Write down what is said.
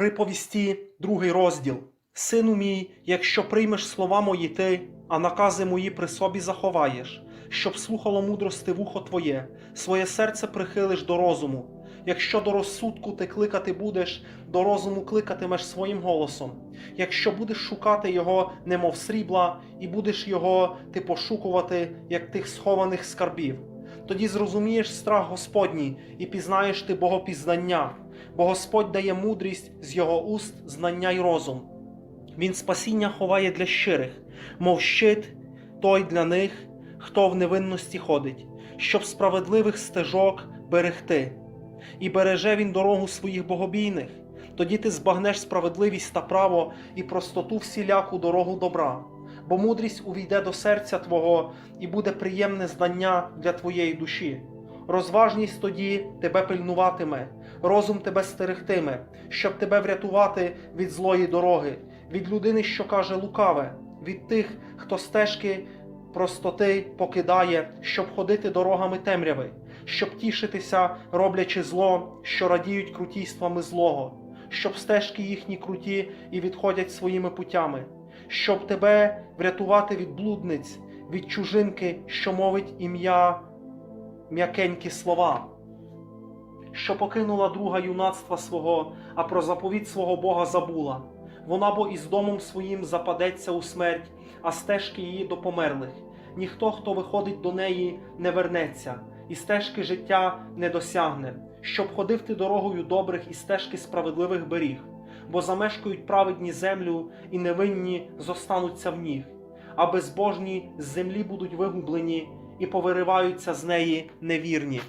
Приповісті, другий розділ. Сину мій, якщо приймеш слова мої ти, а накази мої при собі заховаєш, щоб слухало мудрости вухо твоє, своє серце прихилиш до розуму. Якщо до розсудку ти кликати будеш, до розуму кликатимеш своїм голосом. Якщо будеш шукати його, немов срібла, і будеш його ти пошукувати, як тих схованих скарбів, тоді зрозумієш страх Господній і пізнаєш ти Богопізнання, бо Господь дає мудрість з його уст, знання й розум. Він спасіння ховає для щирих, мов щит той для них, хто в невинності ходить, щоб справедливих стежок берегти. І береже він дорогу своїх богобійних. Тоді ти збагнеш справедливість та право і простоту всіляку дорогу добра, бо мудрість увійде до серця Твого і буде приємне знання для твоєї душі. Розважність тоді тебе пильнуватиме, розум тебе стерегтиме, щоб тебе врятувати від злої дороги, від людини, що каже лукаве, від тих, хто стежки простоти покидає, щоб ходити дорогами темряви, щоб тішитися, роблячи зло, що радіють крутійствами злого, щоб стежки їхні круті і відходять своїми путями, щоб тебе врятувати від блудниць, від чужинки, що мовить ім'я м'якенькі слова, що покинула друга юнацтва свого, а про заповідь свого Бога забула. Вона бо із домом своїм западеться у смерть, а стежки її до померлих. Ніхто, хто виходить до неї, не вернеться, і стежки життя не досягне, щоб ходив ти дорогою добрих і стежки справедливих беріг, бо замешкають праведні землю, і невинні зостануться в них, а безбожні з землі будуть вигублені і повириваються з неї невірні.